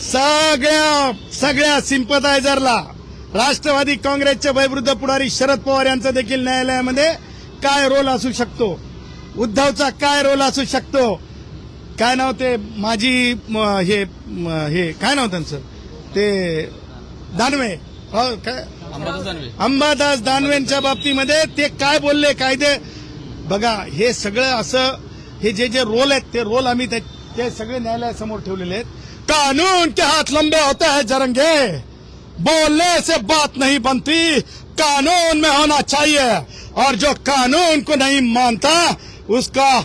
सगळ्या सगळ्या सिम्पथायझरला राष्ट्रवादी काँग्रेसचे वैवृद्ध पुढारी शरद पवार यांचा देखील न्यायालयामध्ये काय रोल असू शकतो? उद्धवचा काय रोल असू शकतो? काय नाव ते माझी हे हे काय नाव त्यांचं? ते दानवे. हो काय? अंबादास दानवे. अंबादास दानवेंच्या बाबतीमध्ये ते काय बोलले कायदे? बघा हे सगळं असं हे जे जे रोल आहेत ते रोल आम्ही ते सगळे न्यायालयासमोर ठेवलेले आहेत. कानून के हाथ लंबे होते हैं जरंगे। बोलने से बात नहीं बनती, कानून में होना चाहिए। और जो कानून को नहीं मानता, उसका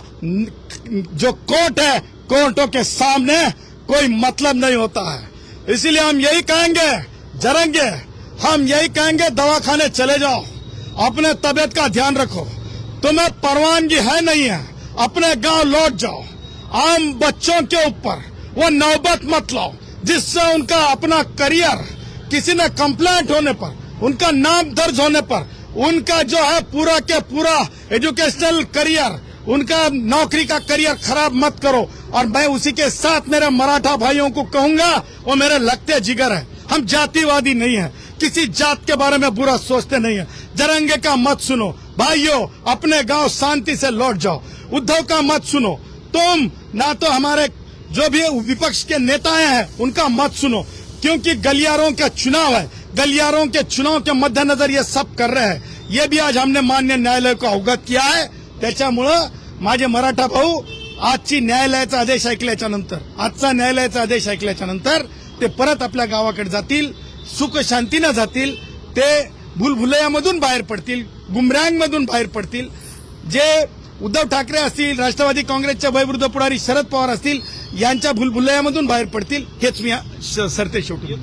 जो कोर्ट है, कोर्टों के सामने कोई मतलब नहीं होता है। इसीलिए हम यही कहेंगे, जरेंगे, हम यही कहेंगे दवा खाने चले जाओ। अपने तबियत का ध्यान रखो। तुम्हें परवानगी है नहीं है, अपने गाँव लौट जाओ। आम बच्चों के ऊपर वो नौबत मत लाओ। जिससे उनका अपना करियर किसी ने कंप्लेंट होने पर, उनका नाम दर्ज होने पर, उनका जो है पूरा के पूरा एजुकेशनल करियर, उनका नौकरी का करियर खराब मत करो। और मैं उसी के साथ मेरे मराठा भाइयों को कहूँगा, वो मेरे लगते जिगर है। हम जातिवादी नहीं है। किसी जात के बारे में बुरा सोचते नहीं है। जरंगे का मत सुनो। भाइयों, अपने गाँव शांति से लौट जाओ। उद्धव का मत सुनो। तुम ना तो हमारे जो भी विपक्ष के नेता हैं उनका मत सुनो क्योंकि गलियारों का चुनाव है। गलियारों के चुनाव के मद्देनजर ये सब कर रहे हैं। ये भी आज हमने मान्य न्यायालय को अवगत किया आहे त्याच्यामुळं माझे मराठा भाऊ आजची न्यायालयाचा आदेश ऐकल्याच्या नंतर आजचा न्यायालयाचा आदेश ऐकल्याच्या नंतर ते परत आपल्या गावाकडे जातील सुख शांतीनं जातील ते भुलभुलयामधून बाहेर पडतील गुमरँगमधून बाहेर पडतील. जे उद्धव ठाकरे असतील राष्ट्रवादी काँग्रेसच्या वयवृद्ध पुढारी शरद पवार असतील यांच्या भुलभुलयामधून बाहेर पडतील हेच मी सरते शेवटी